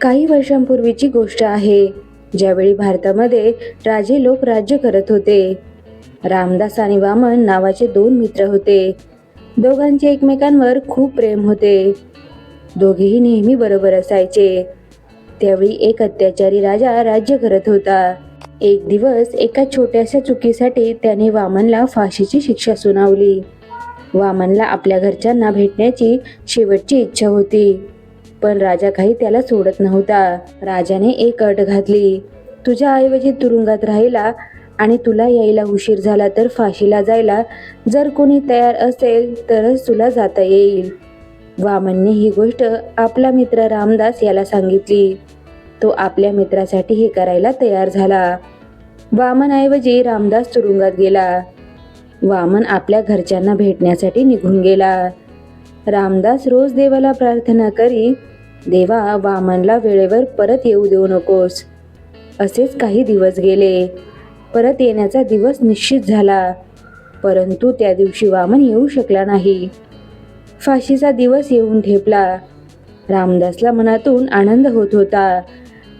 काही वर्षांपूर्वीची गोष्ट आहे ज्यावेळी भारतामध्ये राजे लोक राज्य करत होते. रामदास आणि वामन नावाचे दोन मित्र होते. दोघांचे एकमेकांवर खूप प्रेम होते. दोघेही नेहमी बरोबर असायचे. त्यावेळी एक अत्याचारी राजा राज्य करत होता. एक दिवस एका छोट्याशा चुकीसाठी त्याने वामनला फाशीची शिक्षा सुनावली. वामनला आपल्या घरच्यांना भेटण्याची शेवटची इच्छा होती. पण राजा काही त्याला सोडत नव्हता. राजाने एक अट घातली. तुझ्या ऐवजी तुरुंगात राहिला आणि तुला यायला उशीर झाला तर फाशीला जायला. जर कोणी तयार असेल तरच तुला जाता येईल. वामनने ही गोष्ट आपला मित्र रामदास याला सांगितली. तो आपल्या मित्रासाठी हे करायला तयार झाला. वामनऐवजी रामदास तुरुंगात गेला. वामन आपल्या घरच्यांना भेटण्यासाठी निघून गेला. रामदास रोज देवाला प्रार्थना करी देवा वामनला वेळेवर परत येऊ देऊ नकोस. असेच काही दिवस गेले. परत येण्याचा दिवस निश्चित झाला. परंतु त्या दिवशी वामन येऊ शकला नाही. फाशीचा दिवस येऊन ठेपला. रामदासला मनातून आनंद होत होता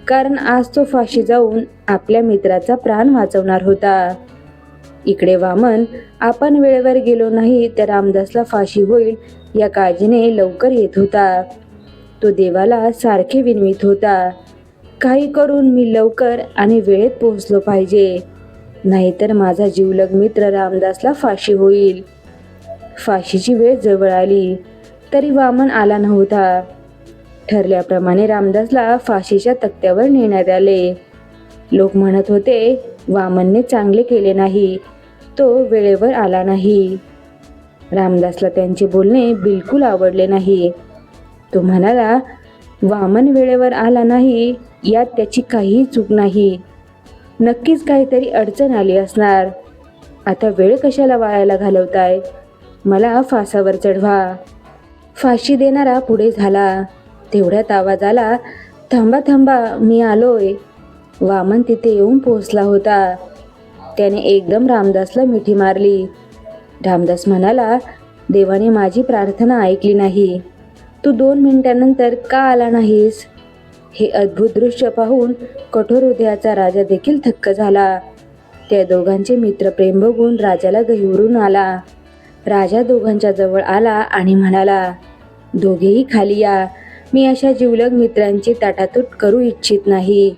कारण आज तो फाशी जाऊन आपल्या मित्राचा प्राण वाचवणार होता. इकडे वामन आपण वेळेवर गेलो नाही तर रामदासला फाशी होईल या काळजीने लवकर येत होता. तो देवाला सारखे विनवित होता. काही करून मी लवकर आणि वेळेत पोहोचलो पाहिजे. नाहीतर माझा जीवलग मित्र रामदासला फाशी होईल. फाशीची वेळ जवळ आली. तरी वामन आला नव्हता. ठरल्याप्रमाणे रामदासला फाशीच्या तक्त्यावर नेण्यात आले. लोक म्हणत होते वामनने चांगले केले नाही. तो वेळेवर आला नाही. रामदासला त्यांचे बोलणे बिलकुल आवडले नाही. तो म्हणाला वामन वेळेवर आला नाही यात त्याची काहीही चूक नाही. नक्कीच काहीतरी अडचण आली असणार. आता वेळ कशाला वाळायला घालवताय? मला फासावर चढवा. फाशी देणारा पुढे झाला. तेवढ्यात आवाज आला थांबा थांबा मी आलोय. वामन तिथे येऊन पोहोचला होता. त्याने एकदम रामदासला मिठी मारली. रामदास म्हणाला देवाने माझी प्रार्थना ऐकली नाही. तू दोन मिनिटांनंतर का आला नाहीस? हे अद्भुत दृश्य पाहून कठोर हृदयाचा राजा देखील थक्क झाला. त्या दोघांचे मित्रप्रेम बघून राजाला गहिवरून आला. राजा दोघांच्या जवळ आला आणि म्हणाला दोघेही खाली या. मी अशा जिवलग मित्रांची ताटातूट करू इच्छित नाही.